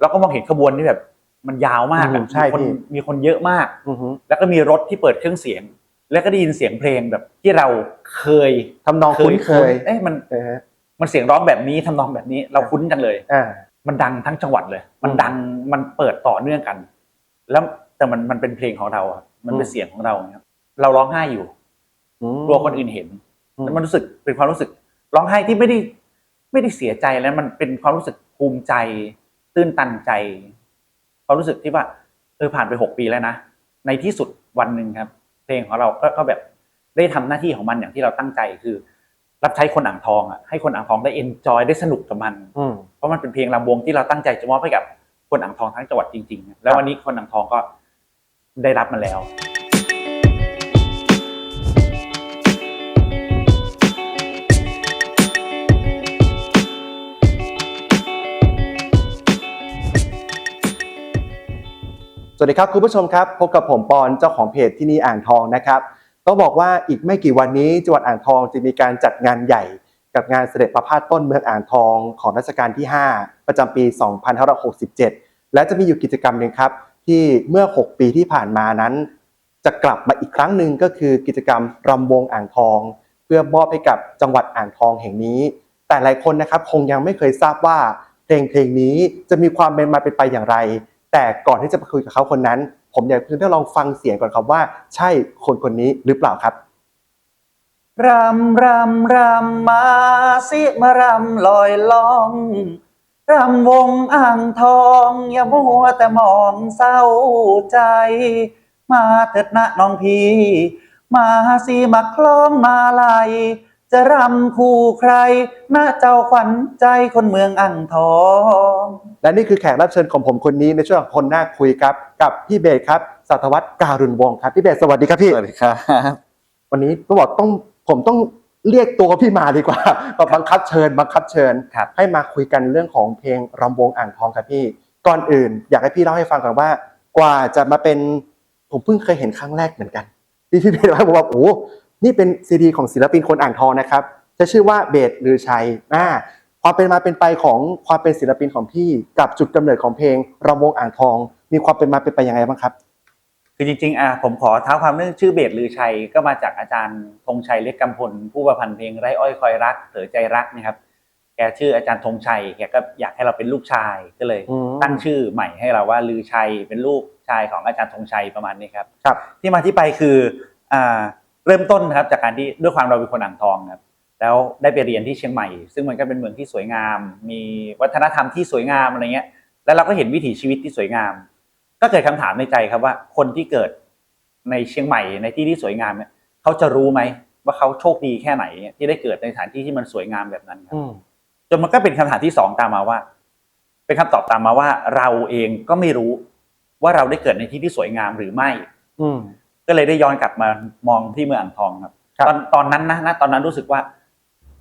เราก็มองเห็นขบวนนี่แบบมันยาวมากอือะมใช่มีคนพี่ มีคนเยอะมาก อือฮึแล้วก็มีรถที่เปิดเครื่องเสียง แล้วก็ได้ยินเสียงเพลงแบบที่เราเคยทำนองคุ้นเคยเอ๊ะมันเออฮะมันเสียงร้องแบบนี้ทำนองแบบนี้เราคุ้นจังเลย อ่า มันดังทั้งจังหวัดเลย มันอืมดัง มันเปิดต่อเนื่องกัน แล้วแต่มันมันเป็นเพลงของเราอะมันเป็นอืม เสียงของเราครับเราร้องไห้อยู่อืมกลัวคนอื่นเห็น อืมแล้วมันรู้สึกเป็นความรู้สึกร้องไห้ที่ไม่ได้ไม่ได้เสียใจแล้วมันเป็นความรู้สึกภูมิใจ ตื้นตันใจความรู้สึกที่ว่าเออผ่านไปหกปีแล้วนะ ในที่สุดวันหนึ่งครับ เพลงของเราก็ก็แบบได้ทำหน้าที่ของมันอย่างที่เราตั้งใจคือ รับใช้คนอ่างทองอะให้คนอ่างทองได้เอนจอยได้สนุกกับมันอืมเพราะมันเป็นเพลงลำวงที่เราตั้งใจจะมอบให้กับคนอ่างทองทั้งจังหวัดจริง ๆ แล้ววันนี้คนอ่างทองก็ได้รับมันแล้ว สวัสดีครับคุณผู้ชมครับ พบกับผมปอนเจ้าของเพจที่นี่อ่างทองนะครับต้องบอกว่าอีกไม่กี่วันนี้จังหวัดอ่างทองจะมีการจัดงานใหญ่ กับงานเสด็จประพาสต้นเมืองอ่างทองของรัชกาลที่ 5 ประจำปี 2567 และจะมีอยู่กิจกรรมหนึ่งครับ ที่เมื่อ 6 ปีที่ผ่านมานั้น จะกลับมาอีกครั้งหนึ่งก็คือกิจกรรมรำวงอ่างทอง เพื่อมอบให้กับจังหวัดอ่างทองแห่งนี้ แต่หลายคนนะครับคงยังไม่เคยทราบว่าเพลงเพลงนี้จะมีความเป็นมาเป็นไปอย่างไร แต่ก่อนที่จะไปคุยกับเขาคนนั้น ผมอยากให้คุณได้ลองฟังเสียงก่อนครับว่า ใช่คนคนนี้หรือเปล่าครับรำรำรำมาสิมารำลอยล่องรำวงอ่างทองอย่ามัวแต่มองเศร้าใจ มาเถิดนะน้องพี่ มาสิมาคล้องมาลาย จะรำคู่ใครนะเจ้าขวัญใจคนเมืองอ่างทอง และนี่คือแขกรับเชิญของผมคนนี้ในช่วงของคนหน้าคุยครับ กับพี่เบสครับสัตวัตการุณวงศ์ครับพี่เบสสวัสดีครับพี่สวัสดีครับ วันนี้ต้องบอกต้องผมต้องเรียกตัวพี่มาดีกว่าแบบบังคับเชิญบังคับเชิญ ครับ ให้มาคุยกันเรื่องของเพลงรำวงอ่างทองครับพี่ ก่อนอื่น อยากให้พี่เล่าให้ฟังก่อนว่า กว่าจะมาเป็นผมเพิ่งเคยเห็นครั้งแรกเหมือนกันที่พี่เบสเล่าให้ผมว่าโอ้ นี่เป็นซีดีของศิลปินคนอ่างทองนะครับ จะชื่อว่าเบสลือชัยอ่าความเป็นมาเป็นไปของความเป็นศิลปินของพี่กับจุดกำเนิดของเพลงรำวงอ่างทอง มีความเป็นมาเป็นไปยังไงบ้างครับ คือจริงๆอะผมขอเท้าความเรื่องชื่อเบสลือชัยก็มาจากอาจารย์ธงชัยเล็กกำพลผู้ประพันธ์เพลงไร่อ้อยคอยรักเผลอใจรักนะครับแกชื่ออาจารย์ธงชัยแกก็อยากให้เราเป็นลูกชายก็เลยอืมตั้งชื่อใหม่ให้เราว่าลือชัยเป็นลูกชายของอาจารย์ธงชัยประมาณนี้ครับครับ ที่มาที่ไปคืออ่า เริ่มต้นนะครับจากการที่ด้วยความเราเป็นคนอ่างทองครับแล้วได้ไปเรียนที่เชียงใหม่ ซึ่งมันก็เป็นเมืองที่สวยงาม มีวัฒนธรรมที่สวยงามอะไรเงี้ย แล้วเราก็เห็นวิถีชีวิตที่สวยงาม ก็เกิดคำถามในใจครับว่า คนที่เกิดในเชียงใหม่ในที่ที่สวยงามเนี่ยเขาจะรู้ไหมว่าเขาโชคดีแค่ไหนที่ได้เกิดในสถานที่ที่มันสวยงามแบบนั้นครับอืมจนมันก็เป็นคำถามที่สองตามมาว่า เป็นคำตอบตามมาว่า เราเองก็ไม่รู้ว่าเราได้เกิดในที่ที่สวยงามหรือไม่ อืม ก็เลยได้ย้อนกลับมามองที่เมืองอ่างทองครับ ครับ ตอนตอนนั้นนะนะตอนนั้นรู้สึกว่า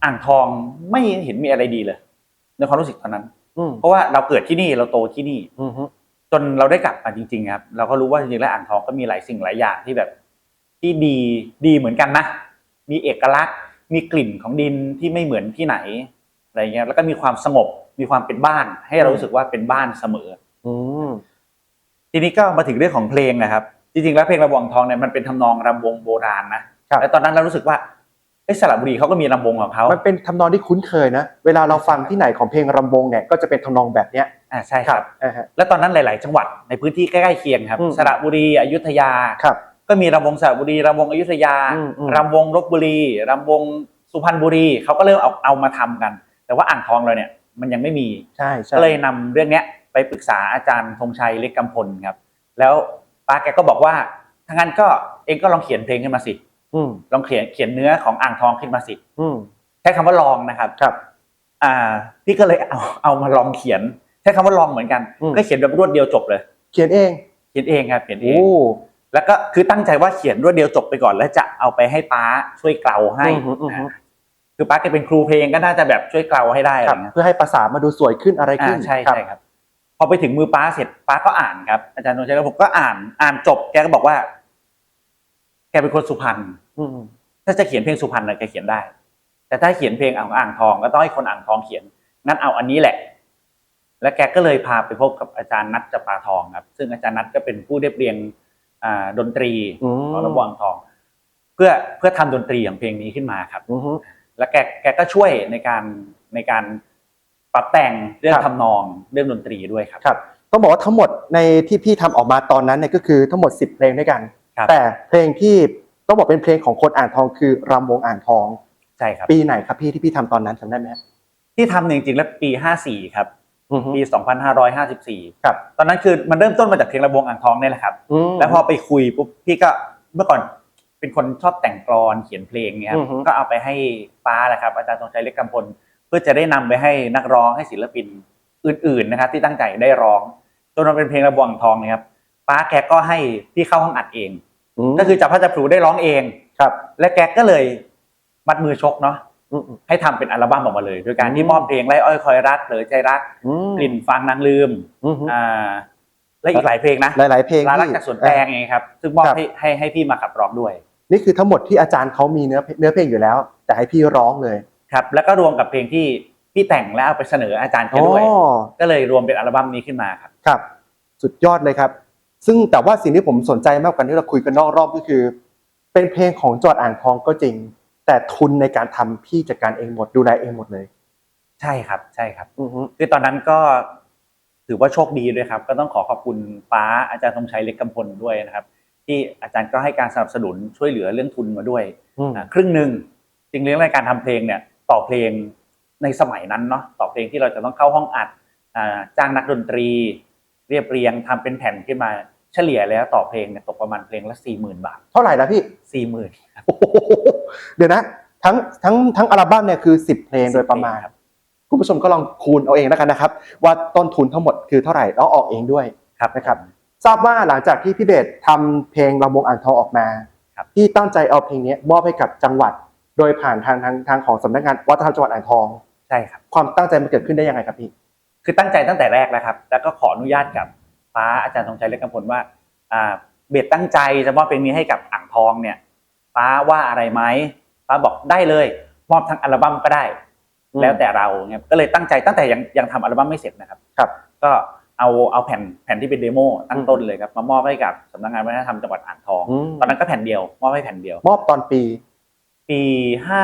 อ่างทองไม่เห็นมีอะไรดีเลยในความรู้สึกตอนนั้น อืมเพราะว่าเราเกิดที่นี่เราโตที่นี่ อืมฮึจนเราได้กลับมาจริงๆครับ เราก็รู้ว่าจริงๆแล้วอ่างทองก็มีหลายสิ่งหลายอย่างที่แบบ ที่ดีดีเหมือนกันนะ มีเอกลักษณ์ มีกลิ่นของดินที่ไม่เหมือนที่ไหนอะไรเงี้ยแล้วก็มีความสงบมีความเป็นบ้าน ให้เรารู้สึกว่าเป็นบ้านเสมอ อืมทีนี้ก็มาถึงเรื่องของเพลงนะครับ จริงๆแล้วเพลงระบวงทองเนี่ยมันเป็นทำนองรำวงโบราณนะครับ แล้วตอนนั้นเรารู้สึกว่าเอ้สระบุรีเขาก็มีรำวงของเขามันเป็นทำนองที่คุ้นเคยนะ เวลาเราฟังที่ไหนของเพลงรำวงเนี่ยก็จะเป็นทำนองแบบเนี้ยอ่าใช่ครับ อ่าฮะ แล้วตอนนั้นหลาย ๆ จังหวัดในพื้นที่ใกล้ๆเคียงครับอืม สระบุรีอยุธยา ครับ ก็มีรำวงสระบุรีรำวงอยุธยาอืมอืม รำวงลบบุรีรำวงสุพรรณบุรีเขาก็เริ่มเอาเอามาทำกัน แต่ว่าอ่างทองเราเนี่ยมันยังไม่มี ใช่ใช่ก็เลยนำเรื่องเนี้ยไปปรึกษาอาจารย์ธงชัยเล็กกำพลครับ แล้ว ป้าแกก็บอกว่าถ้างั้นก็เองก็ลองเขียนเพลงขึ้นมาสิอืมลองเขียนเขียนเนื้อของอ่างทองขึ้นมาสิอืมใช้คำว่าลองนะครับครับ อ่าพี่ก็เลยเอาเอามาลองเขียนใช้คำว่าลองเหมือนกันอืม ก็เขียนแบบรวดเดียวจบเลย เขียนเองเขียนเองครับเขียนเอโอ้งแล้วก็คือตั้งใจว่าเขียนรวดเดียวจบไปก่อน แล้วจะเอาไปให้ป้าช่วยเกลาให้อืมฮึอืมฮึอ่าคือป้าแกเป็นครูเพลงก็น่าจะแบบช่วยเกลาให้ได้อะคไรรับเงี้ยเพื่อให้ภาษามาดูสวยขึ้นอะไรขึ้อ่านใช่ใช่ครับ พอไปถึงมือป้าเสร็จป้าก็อ่านครับอาจารย์นนท์ชัยก็ผมก็อ่านอ่านจบแกก็บอกว่า แกเป็นคนสุพรรณอืมถ้าจะเขียนเพลงสุพรรณน่ะแกเขียนได้ แต่ถ้าเขียนเพลงของอ่างทอง ก็ต้องให้คนอ่างทองเขียนงั้นเอาอันนี้แหละ และแกก็เลยพาไปพบกับอาจารย์นัทจำปาทองครับ ซึ่งอาจารย์นัทก็เป็นผู้เรียบเรียงอ่าดนตรีอืมของระบวงทอง เพื่อเพื่อทำดนตรีของเพลงนี้ขึ้นมาครับอือฮึแล้วแกแกก็ช่วยในการในการ ปรับแต่งเรื่องครับ ทำนองเรื่องดนตรีด้วยครับ ครับต้องบอกว่าทั้งหมดในที่พี่ทำออกมาตอนนั้นเนี่ยก็คือทั้งหมด 10 เพลงด้วยกัน ครับ แต่เพลงที่ต้องบอกเป็นเพลงของคนอ่างทองคือรำวงอ่างทอง ใช่ครับ ปีไหนครับพี่ที่พี่ทำตอนนั้นจำได้ไหมครับที่ทำเนี่ยจริงๆแล้วปี 54 ครับ อือฮึ ปี 2554 ครับ ตอนนั้นคือมันเริ่มต้นมาจากเพลงระบวงอ่างทองเนี่ยแหละครับ ม แล้วพอไปคุยปุ๊บพี่ก็เมื่อก่อนเป็นคนชอบแต่งกลอนเขียนเพลงเนี่ยครับอือฮึก็เอาไปให้ป้าแหละครับอาจารย์ทรงชัยเล็กกำพล เพื่อจะได้นำไปให้นักร้องให้ศิลปินอื่นๆนะครับที่ตั้งใจได้ร้องจนมันเป็นเพลงระบวงอ่างทองเนะครับป้าแกก็ให้พี่เข้าห้องอัดเองมก็คือจับพระจับพลูได้ร้องเองครับ และแกก็เลยมัดมือชกเนาะอืมอืมให้ทำเป็นอัลบั้มออกมาเลย โดยการที่อืมมอบเพลงไล่อ้อยคอยรักเผลอใจรักอืมกลิ่นฟางนางลืมอือฮึอ่าและอีกหลายเพลงนะหลายๆเพลงลาลักที่จากสวนแตงไงครับ ซึ่งมอบครับให้ให้ให้พี่มาขับร้องด้วย นี่คือทั้งหมดที่อาจารย์เขามีเนื้อเนื้อเพลงอยู่แล้ว แต่ให้พี่ร้องเลย ครับแล้วก็รวมกับเพลงที่พี่แต่งแล้วเอาไปเสนออาจารย์แกด้วย อ๋อก็เลยรวมเป็นอัลบั้มนี้ขึ้นมาครับ ครับ สุดยอดเลยครับ ซึ่งแต่ว่าสิ่งที่ผมสนใจมากกว่าที่เราคุยกันนอกรอบก็คือ เป็นเพลงของจอดอ่างทองก็จริง แต่ทุนในการทำพี่จัดการเองหมดดูแลเองหมดเลย ใช่ครับใช่ครับ อือฮึคือตอนนั้นก็ถือว่าโชคดีด้วยครับ ก็ต้องขอขอบคุณป้าอาจารย์ธงชัยเล็กกำพลด้วยนะครับ ที่อาจารย์ก็ให้การสนับสนุนช่วยเหลือเรื่องทุนมาด้วยอืม อ่าครึ่งหนึ่งจริงๆเรื่องในการทำเพลงเนี่ย ต่อเพลงในสมัยนั้นเนาะต่อเพลงที่เราจะต้องเข้าห้องอัดอ่าจ้างนักดนตรี เรียบเรียงทำเป็นแผ่นขึ้นมาเฉลี่ยแล้วต่อเพลงเนี่ยตกประมาณเพลงละสี่หมื่นบาท เท่าไหร่ละพี่สี่หมื่นโอ้โหเดี๋ยวนะ ทั้งทั้งทั้งอัลบั้มเนี่ยคือ10เพลงโดยประมาณครับคุณผู้ชมก็ลองคูณเอาเองแล้วกันนะครับ ว่าต้นทุนทั้งหมดคือเท่าไหร่แล้วออกเองด้วยครับนะครับ ทราบว่าหลังจากที่พี่เบสทำเพลงลำวงอ่างทองออกมาครับที่ตั้งใจเอาเพลงนี้มอบให้กับจังหวัด โดยผ่านทางทางทางของสำนักงานวัฒนธรรมจังหวัดอ่างทอง ใช่ครับ ความตั้งใจมันเกิดขึ้นได้ยังไงครับพี่ คือตั้งใจตั้งแต่แรกแล้วครับ แล้วก็ขออนุญาตกับป้าอาจารย์ธงชัยเล็กกำพลว่าอ่าเบียดตั้งใจจะมอบเพลงนี้ให้กับอ่างทองเนี่ยป้าว่าอะไรไหมป้าบอกได้เลย มอบทั้งอัลบั้มก็ได้อืมแล้วแต่เราเนี่ยก็เลยตั้งใจตั้งแต่ยังยังทำอัลบั้มไม่เสร็จนะครับ ครับ ก็เอาเอาแผ่นแผ่นที่เป็นเดโมตั้งต้นเลยครับมามอบให้กับสำนักงานวัฒนธรรมจังหวัดอ่างทองอืมตอนนั้นก็แผ่นเดียวมอบให้แผ่นเดียว มอบตอนปี ปีห้า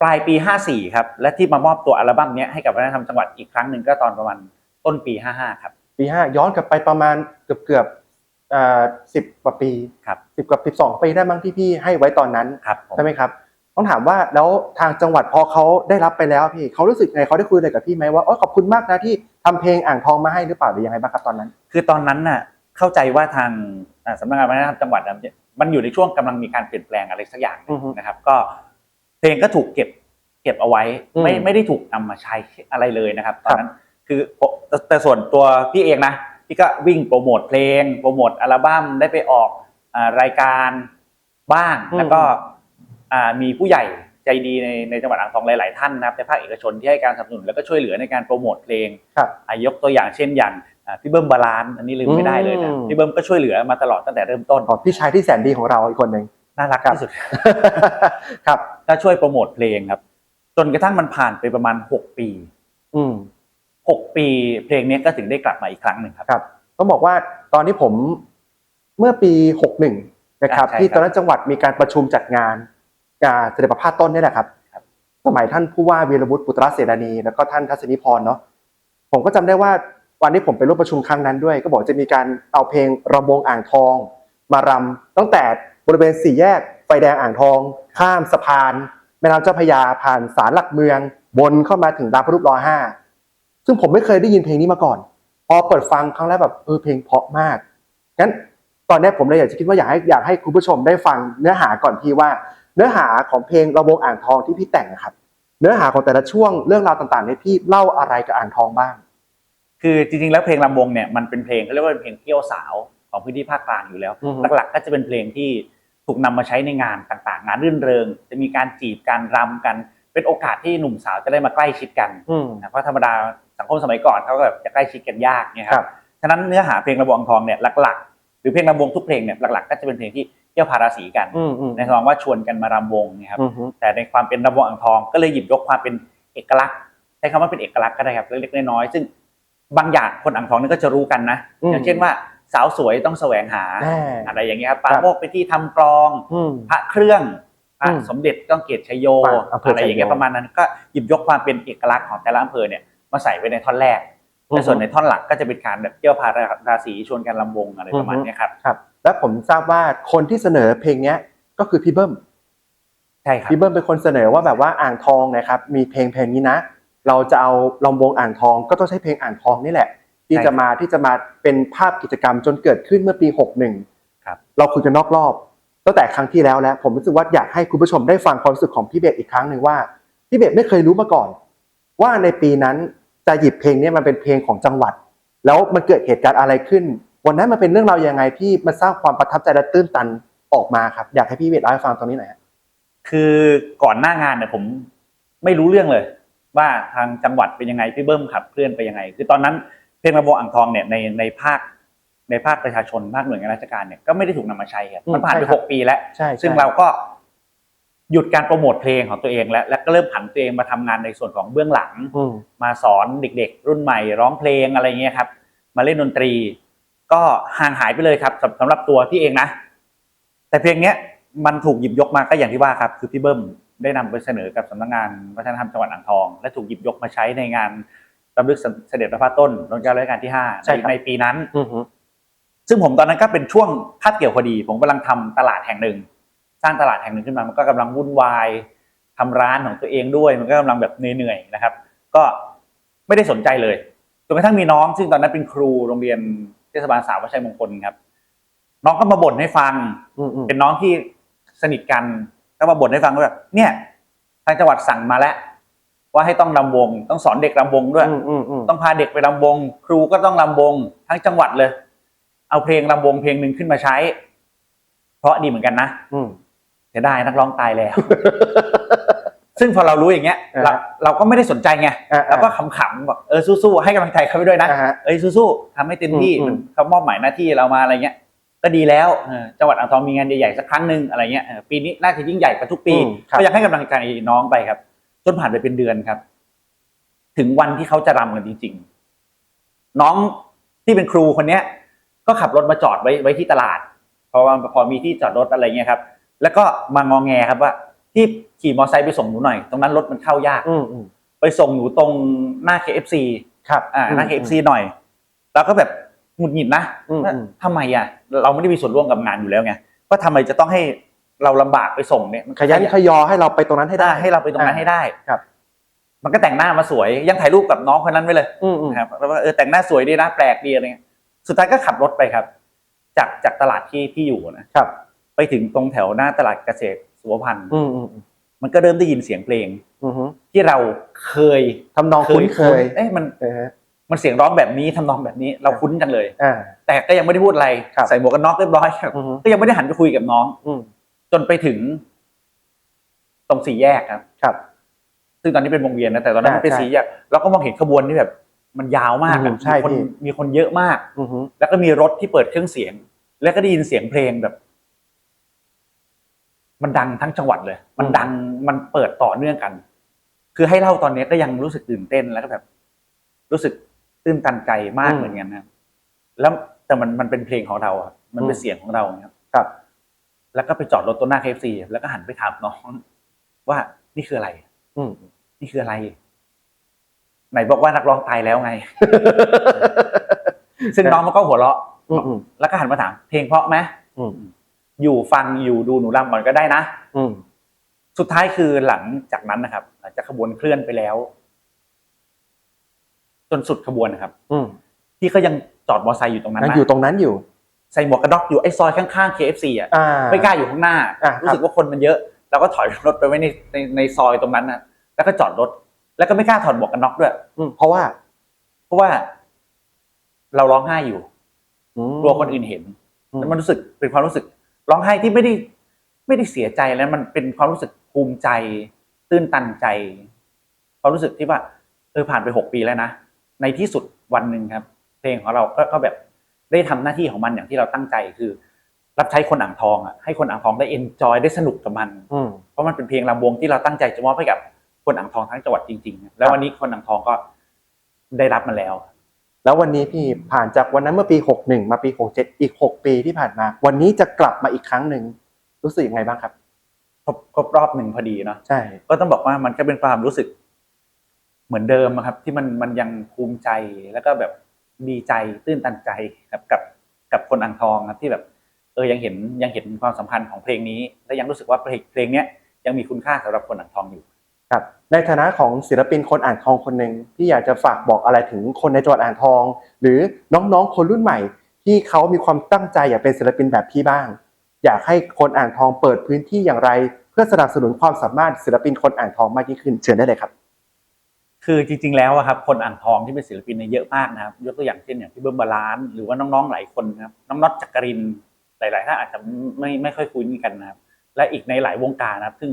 ปลายปีห้าสี่ครับ และที่มามอบตัวอัลบั้มเนี้ยให้กับวัฒนธรรมจังหวัดอีกครั้งหนึ่งก็ตอนประมาณต้นปีห้าห้าครับ ปีห้าย้อนกลับไปประมาณเกือบเกือบอ่าสิบกว่าปีครับสิบกว่าสิบสองปีได้มั้งที่พี่ให้ไว้ตอนนั้นครับผม ใช่ไหมครับ ต้องถามว่าแล้วทางจังหวัดพอเขาได้รับไปแล้วพี่เขารู้สึกไงเขาได้คุยอะไรกับพี่ไหมว่าโอ้ขอบคุณมากนะที่ทำเพลงอ่างทองมาให้หรือเปล่าหรือยังไงบ้างครับตอนนั้น คือตอนนั้นน่ะเข้าใจว่าทางอ่าสำนักงานวัฒนธรรมจังหวัดน่ะ มันอยู่ในช่วงกำลังมีการเปลี่ยนแปลงอะไรสักอย่างหนึ่อืงอฮึนะครับ ก็เพลงก็ถูกเก็บเก็บเอาไว้อืมไม่ไม่ได้ถูกนำมาใช้อะไรเลยนะครับตอนนั้นคือแต่แต่ส่วนตัวพี่เองนะพี่ก็วิ่งโปรโมทเพลงโปรโมทอัลบั้มได้ไปออกอ่ารายการบ้างแล้วก็อ่ามีผู้ใหญ่ใจดีในในจังหวัดอ่างทองหลาย ๆ ท่านนะครับในภาคเอกชนที่ให้การสนับสนุนแล้วก็ช่วยเหลือในการโปรโมทเพลงครับอะยกตัวอย่างเช่นอย่างอะ พี่เบิ้มบาลานซ์อันนี้ลืมไม่ได้เลยนะอืมพี่เบิ้มก็ช่วยเหลือมาตลอดตั้งแต่เริ่มต้นอ๋อพี่ชายที่แสนดีของเราอีกคนหนึ่งน่ารักครับที่สุดครับก็ช่วยโปรโมทเพลงครับ จนกระทั่งมันผ่านไปประมาณ6ปี อืม6ปีเพลงนี้ก็ถึงได้กลับมาอีกครั้งหนึ่งครับครับต้องบอกว่าตอนที่ผมเมื่อปีหกหนึ่งนะครับอ่าใช่ที่ครับตอนนั้นจังหวัดมีการประชุมจัดงานการเสด็จประพาสต้นนี่แหละครับครับ สมัยท่านผู้ว่าวีรบุตรปุตรเสนานีแล้วก็ท่านทัศนีพรเนาะผมก็จำได้ว่า วันที่ผมไปร่วมประชุมครั้งนั้นด้วย ก็บอกจะมีการเอาเพลงระบงอ่างทอง มารำตั้งแต่บริเวณสี่แยก ไฟแดงอ่างทอง ข้ามสะพาน แม่น้ำเจ้าพระยาผ่านศาลหลักเมืองวนเข้ามาถึงรามพระรูปรอห้าซึ่งผมไม่เคยได้ยินเพลงนี้มาก่อน พอเปิดฟังครั้งแรกแบบเออเพลงเพราะมากงั้นตอนนี้ผมเลยอยากจะคิดว่าอยากให้อยากให้คุณผู้ชมได้ฟังเนื้อหาก่อนพี่ว่า เนื้อหาของเพลงระบงอ่างทองที่พี่แต่งครับ เนื้อหาของแต่ละช่วงเรื่องราวต่างๆเนี่พี่เล่าอะไรกับอ่างทองบ้าง คือจริงๆแล้วเพลงลำวงเนี่ยมันเป็นเพลงเขาเรียกว่าเป็นเพลงเที่ยวสาวของพื้นที่ภาคกลางอยู่แล้ว อือฮึ หลักๆก็จะเป็นเพลงที่ถูกนำมาใช้ในงานต่างๆ งานรื่นเริง จะมีการจีบการรำกัน เป็นโอกาสที่หนุ่มสาวจะได้มาใกล้ชิดกันอืม นะเพราะธรรมดาสังคมสมัยก่อนเขาก็แบบจะใกล้ชิดกันยากเนี่ยคครัรับ บ ฉะนั้นเนื้อหาเพลงระบวงทองเนี่ยหลักๆ หรือเพลงระบวงทุกเพลงเนี่ยหลักๆ ก็จะเป็นเพลงที่เที่ยวพาราสีกันอืมอืมในคำว่าชวนกันมารำวงเนี่ยครับ อืมฮึแต่ในความเป็นระบวงอ่างทองก็เลยหยิบยกความเป็นเอกลักษณ์ใช้คำว่าเป็นเอกลักษณ์ก็ได้ครับเล็กๆน้อยๆซึ่ง บางอย่างคนอ่างทองนี่ก็จะรู้กันนะอืมอย่างเช่นว่าสาวสวยต้องแสวงหาแน่อะไรอย่างเงี้ยครับปาครับโมกไปที่ทำกรองอืมพระเครื่องพระอืมสมเด็จต้องเกียรติชัยโยพระอำเภออะไรอย่างเงี้ยชัยโยประมาณนั้นก็หยิบยกความเป็นเอกลักษณ์ของแต่ละอำเภอเนี่ยมาใส่ไว้ในท่อนแรกอือฮึในส่วนในท่อนหลักก็จะเป็นการแบบเกี่ยวพาราศีชวนกันลำวงอะไรประมาณเนี้ยครับครับ แล้วผมทราบว่าคนที่เสนอเพลงเนี้ยก็คือพี่เบิ้มใช่ครับพี่เบิ้มเป็นคนเสนอว่าแบบว่าอ่างทองนะครับมีเพลงเพลงนี้นะ เราจะเอาลำวงอ่างทอง ก็ต้องใช้เพลงอ่างทองนี่แหละ ที่ใช่จะมาที่จะมาเป็นภาพกิจกรรมจนเกิดขึ้นเมื่อปี 61ครับเราคุยกันนอกรอบตั้งแต่ครั้งที่แล้วแล้ว ผมรู้สึกว่าอยากให้คุณผู้ชมได้ฟังความรู้สึกของพี่เบสอีกครั้งหนึ่งว่าพี่เบสไม่เคยรู้มาก่อน ว่าในปีนั้นจะหยิบเพลงนี้มาเป็นเพลงของจังหวัด แล้วมันเกิดเหตุการณ์อะไรขึ้น วันนั้นมันเป็นเรื่องราวยังไงที่มันสร้างความประทับใจและตื้นตันออกมาครับ อยากให้พี่เบสเล่าให้ฟังตรงนี้หน่อยฮะคือก่อนหน้างานเนี่ยผมไม่รู้เรื่องเลย ว่าทางจังหวัดเป็นยังไงพี่เบิ้มขับเคลื่อนไปยังไง คือตอนนั้นเพลงระบงอ่างทองเนี่ยในในภาคในภาคประชาชนภาคหน่วยงานราชการเนี่ยก็ไม่ได้ถูกนำมาใช้ครับอืมมันผ่านไปใช่ครับหกปีแล้วใช่ซึ่งเราก็หยุดการโปรโมทเพลงของตัวเองแล้วแล้วก็เริ่มผันตัวเองมาทำงานในส่วนของเบื้องหลังอืมมาสอนเด็กๆ รุ่นใหม่ ร้องเพลงอะไรเงี้ยครับ มาเล่นดนตรี ก็ห่างหายไปเลยครับสำสำหรับตัวพี่เองนะ แต่เพลงเนี้ยมันถูกหยิบยกมาก็อย่างที่ว่าครับ คือพี่เบิ้ม ได้นำไปเสนอกับสำนักงานวัฒนธรรมจังหวัดอ่างทอง และถูกหยิบยกมาใช้ในงานรำลึกเสด็จพระพาต้นรัชกาลรัชกาลที่ห้าใช่ครับในปีนั้นอือฮึซึ่งผมตอนนั้นก็เป็นช่วงคาบเกี่ยวพอดี ผมกำลังทำตลาดแห่งหนึ่ง สร้างตลาดแห่งหนึ่งขึ้นมา มันก็กำลังวุ่นวายทำร้านของตัวเองด้วย มันก็กำลังแบบเหนื่อยๆนะครับ ก็ไม่ได้สนใจเลยจนกระทั่งมีน้อง ซึ่งตอนนั้นเป็นครูโรงเรียนเทศบาลสามวชัยมงคลครับ น้องก็มาบ่นให้ฟังอืมอืมเป็นน้องที่สนิทกัน ก็มาบ่นให้ฟังว่าแบบเนี่ย ทางจังหวัดสั่งมาแล้ว ว่าให้ต้องรำวง ต้องสอนเด็กรำวงด้วย อืมอืมอืมต้องพาเด็กไปรำวง ครูก็ต้องรำวง ทั้งจังหวัดเลย เอาเพลงรำวงเพลงหนึ่งขึ้นมาใช้ เพราะดีเหมือนกันนะอืม เสียดายนักร้องตายแล้ว ซึ่งพอเรารู้อย่างเงี้ยอ่า เราเราก็ไม่ได้สนใจไงอ่าเราก็ขำๆบอกเออสู้ๆให้กำลังใจเขาไปด้วยนะ อ่าฮะ เอ้ยสู้ๆทำให้เต็มที่อืมอืม เขามอบหมายหน้าที่เรามาอะไรเงี้ย ก็ดีแล้วเออจังหวัดอ่างทองมีงานใหญ่ๆสักครั้งหนึ่งอะไรเงี้ยเออปีนี้น่าจะยิ่งใหญ่กว่าทุกปีอืมครับก็อยากให้กำลังใจน้องไปครับ จนผ่านไปเป็นเดือนครับ ถึงวันที่เขาจะรำกันจริง ๆ น้องที่เป็นครูคนเนี้ย ก็ขับรถมาจอดไว้ไว้ที่ตลาดเพราะว่าพอมีที่จอดรถอะไรเงี้ยครับ แล้วก็มางองแงครับว่า ที่ขี่มอเตอร์ไซค์ไปส่งหนูหน่อย ตรงนั้นรถมันเข้ายากอืมอืมไปส่งหนูตรงหน้า KFC ครับอ่าหน้า KFC หน่อย แล้วก็แบบ หงุดหงิดนะอืมว่าอืม ทำไมอะ เราไม่ได้มีส่วนร่วมกับงานอยู่แล้วไงว่าทำไมจะต้องให้เราลำบากไปส่งเนี่ยมันขยันขยอให้เราไปตรงนั้นให้ได้ ได้ให้เราไปตรงนั้นให้ได้ครับ มันก็แต่งหน้ามาสวยยังถ่ายรูปกับน้องคนนั้นไว้เลยอืมอืมนะครับแล้วก็เออแต่งหน้าสวยดีนะแปลกดีอะไรเงี้ยสุดท้ายก็ขับรถไปครับ จากจากตลาดที่ที่อยู่นะครับ ไปถึงตรงแถวหน้าตลาดเกษตรสุวพันธ์อืมอืมอืมมันก็เริ่มได้ยินเสียงเพลง อืมฮึที่เราเคยทำนองคุ้นเคยเอ๊ะมัน เออฮะ มันเสียงร้องแบบนี้ทำนองแบบนี้เราคุ้นจังเลยอ่าแต่ก็ยังไม่ได้พูดอะไรครับใส่หมวกกันน็อกเรียบร้อยครับอืมฮึก็ยังไม่ได้หันไปคุยกับน้อง อืมจนไปถึง ตรงสี่แยกครับ ครับ ซึ่งตอนนี้เป็นวงเวียนนะแต่ตอนนั้นอ่ามันเป็นใช่สี่แยกเราก็มองเห็นขบวนที่แบบ มันยาวมากอือะมใช่มีคนพี่มีคนเยอะมากอืมฮึแล้วก็มีรถที่เปิดเครื่องเสียง แล้วก็ได้ยินเสียงเพลงแบบ มันดังทั้งจังหวัดเลย มันดังมันเปิดต่อเนื่องกัน คือให้เล่าตอนนี้ก็ยังรู้สึกตื่นเต้นแล้วก็แบบ รู้สึก ตื้นตันใจมากเหมือนกันนะแล้วแต่มันมันเป็นเพลงของเราอะมันเป็นเสียงของเราครับครับ แล้วก็ไปจอดรถตัวหน้าเคฟซีแล้วก็หันไปถามน้องว่านี่คืออะไร อืมนี่คืออะไร ไหนบอกว่านักร้องตายแล้วไงซึ่งน้องมันก็หัวเราะอืมอืมแล้วก็หันมาถาม เพลงเพราะไหมอืมอยู่ฟังอยู่ดูหนูรำก่อนก็ได้นะอืมสุดท้ายคือหลังจากนั้นนะครับหลังจากขบวนเคลื่อนไปแล้ว จนสุดขบวนนะครับ อืมที่ก็ยังจอดมอเตอร์ไซค์อยู่ตรงนั้นยังนะอยู่ตรงนั้นอยู่ ใส่หมวกกันน็อกอยู่ไอ้ซอยข้างๆ KFC อะอ่า ไม่กล้าอยู่ข้างหน้า อะรู้สึกว่าคนมันเยอะเราก็ถอยรถไปไว้ในในในซอยตรงนั้นนะแล้วก็จอดรถ แล้วก็ไม่กล้าถอดหมวกกันน็อกด้วย อืมเพราะว่าเพราะว่า เราร้องไห้อยู่อืม กลัวคนอื่นเห็นอืม แล้วมันรู้สึกเป็นความรู้สึกร้องไห้ที่ไม่ได้ไม่ได้เสียใจแล้วมันเป็นความรู้สึกภูมิใจ ตื้นตันใจ ความรู้สึกที่ว่าเออผ่านไปหกปีแล้วนะ ในที่สุดวันหนึ่งครับ เพลงของเราก็ก็แบบได้ทำหน้าที่ของมันอย่างที่เราตั้งใจคือ รับใช้คนอ่างทองอะให้คนอ่างทองได้เอนจอยได้สนุกกับมันอืมเพราะมันเป็นเพลงลำวงที่เราตั้งใจจะมอบให้กับคนอ่างทองทั้งจังหวัดจริงๆ แล้ววันนี้คนอ่างทองก็ได้รับมันแล้ว แล้ววันนี้พี่ผ่านจากวันนั้นเมื่อปี 61 มาปี 67 อีก 6 ปีที่ผ่านมา วันนี้จะกลับมาอีกครั้งหนึ่งรู้สึกยังไงบ้างครับครบครบรอบหนึ่งพอดีเนาะใช่ก็ต้องบอกว่ามันก็เป็นความรู้สึก เหมือนเดิมครับ ที่มันมันยังภูมิใจแล้วก็แบบดีใจตื้นตันใจครับกับกับคนอ่างทองครับที่แบบเออยังเห็นยังเห็นความสำคัญของเพลงนี้ และยังรู้สึกว่าเพลงเพลงนี้ยังมีคุณค่าสำหรับคนอ่างทองอยู่ครับในฐานะของศิลปินคนอ่างทองคนหนึ่งที่อยากจะฝากบอกอะไรถึงคนในจังหวัดอ่างทอง หรือน้องๆคนรุ่นใหม่ ที่เขามีความตั้งใจอยากเป็นศิลปินแบบพี่บ้าง อยากให้คนอ่างทองเปิดพื้นที่อย่างไร เพื่อสนับสนุนความสามารถศิลปินคนอ่างทองมากยิ่งขึ้นเชิญได้เลยครับ คือจริงๆแล้วอะครับคนอ่างทองที่เป็นศิลปินเนี่ยเยอะมากนะครับยกตัวอย่างเช่นอย่างพี่เบิ้มบาลานซ์หรือว่าน้องๆหลายคนนะครับน้องน็อตจักรินหลายๆท่านอาจจะไม่ไม่ค่อยคุ้นกันนะครับ และอีกในหลายวงการนะครับ ซึ่ง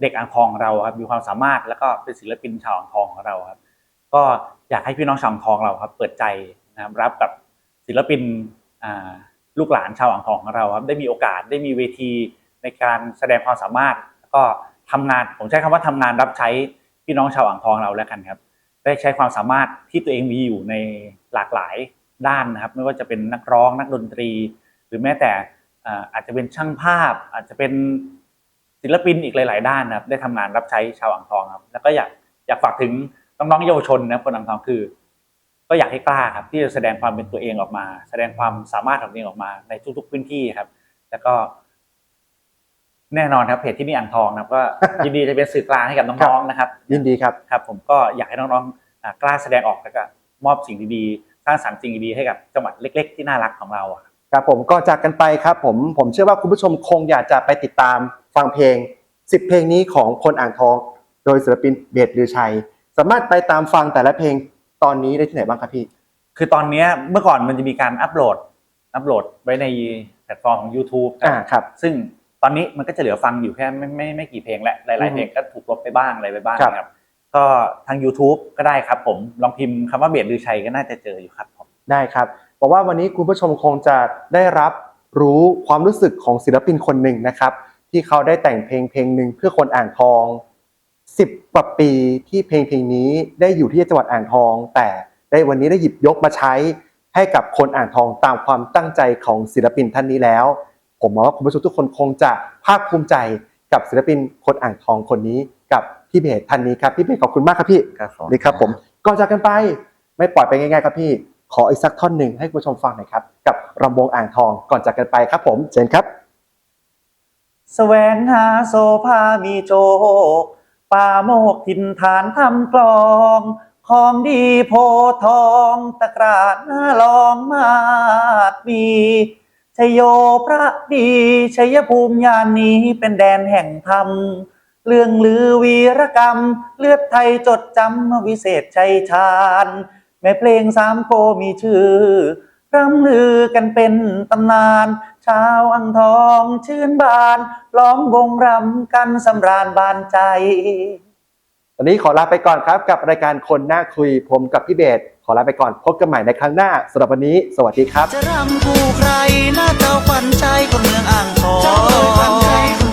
เด็กอ่างทองเราครับมีความสามารถแล้วก็เป็นศิลปินชาวอ่างทองของเราครับ ก็อยากให้พี่น้องชาวอ่างทองเราครับ เปิดใจนะครับรับกับศิลปินลูกหลานชาวอ่างทองของเราครับ ได้มีโอกาสได้มีเวทีในการแสดงความสามารถ แล้วก็ทำงานผมใช้คำว่าทำงานรับใช้ พี่น้องชาวอ่างทองเราแล้วกันครับได้ใช้ความสามารถที่ตัวเองมีอยู่ในหลากหลายด้านนะครับ ไม่ว่าจะเป็นนักร้องนักดนตรี หรือแม้แต่อ่าอาจจะเป็นช่างภาพ อาจจะเป็นศิลปินอีกหลาย ๆ ด้านนะครับ ได้ทำงานรับใช้ชาวอ่างทองครับ แล้วก็อยากอยากฝากถึงน้องๆเยาวชนนะครับคนอ่างทองคือ ก็อยากให้กล้าครับที่จะแสดงความเป็นตัวเองออกมา แสดงความสามารถของตัวเองออกมาในทุก ๆ พื้นที่ครับ แล้วก็ แน่นอนครับเพจที่นี่อ่างทองนะครับก็ยินดีจะเป็นสื่อกลางให้กับน้องๆนะครับ ยินดีครับครับ ผมก็อยากให้น้องๆอ่ากล้าแสดงออกแล้วก็มอบสิ่งดีๆสร้างสรรค์สิ่งดีๆให้กับจังหวัดเล็ก ๆ ที่น่ารักของเราอะครับครับผมก็จากกันไปครับผมผมเชื่อว่าคุณผู้ชมคงอยากจะไปติดตามฟังเพลง 10 เพลงนี้ของคนอ่างทอง โดยศิลปินเบสลือชัย สามารถไปตามฟังแต่ละเพลงตอนนี้ได้ที่ไหนบ้างครับพี่ คือตอนเนี้ยเมื่อก่อนมันจะมีการอัปโหลดอัปโหลดไว้ในแพลตฟอร์มของ YouTube อ่าครับซึ่ง ตอนนี้มันก็จะเหลือฟังอยู่แค่ไม่ไม่ไม่กี่เพลงแหละหลายอืๆมเพลงก็ถูกลบไปบ้างอะไรไปบ้างครับครับ ก็ทาง YouTube ก็ได้ครับผมลองพิมพ์คำว่าเบสลือชัยก็น่าจะเจออยู่ครับผมได้ครับบอกว่าวันนี้คุณผู้ชมคงจะได้รับรู้ความรู้สึกของศิลปินคนหนึ่งนะครับ ที่เขาได้แต่งเพลงเพลงหนึ่งเพื่อคนอ่างทอง10กว่าปีที่เพลงเพลงนี้ได้อยู่ที่จังหวัดอ่างทอง แต่ได้วันนี้ได้หยิบยกมาใช้ให้กับคนอ่างทองตามความตั้งใจของศิลปินท่านนี้แล้ว ผมมองว่าคุณผู้ชมทุกคนคงจะภาคภูมิใจกับศิลปินคนอ่างทองคนนี้กับพี่เบสท่านนี้ครับพี่เบสขอบคุณมากครับพี่ครับผม นี่ครับผมก่อนจากกันไปไม่ปล่อยไปง่ายๆครับพี่ ขออีกสักท่อนหนึ่งให้คุณผู้ชมฟังหน่อยครับ กับรำวงอ่างทองก่อนจากกันไปครับผมเชิญครับ แสวงหาโซภามีโจกป่าโมกทินฐานทำกลอง ของดีโพธิ์ทองตะกราดหน้าลองมาดมี ชยโยพระดีชัยภูมิยานนี้เป็นแดนแห่งธรรม เรื่องลือวีรกรรม เลือดไทยจดจำวิเศษชัยชาญ แม่เพลงสามโกมีชื่อร่ำลือกันเป็นตำนาน ชาวอังทองชื่นบาน ล้อมวงรำกันสำราญบานใจ วันนี้ขอลาไปก่อนครับกับรายการคนหน้าคุยผมกับพี่เบสขอลาไปก่อนพบกันใหม่ในครั้งหน้าสำหรับวันนี้ สวัสดีครับ จะรำคู่ใครหน้าเจ้าขวัญใจคนเมืองอ่างทอง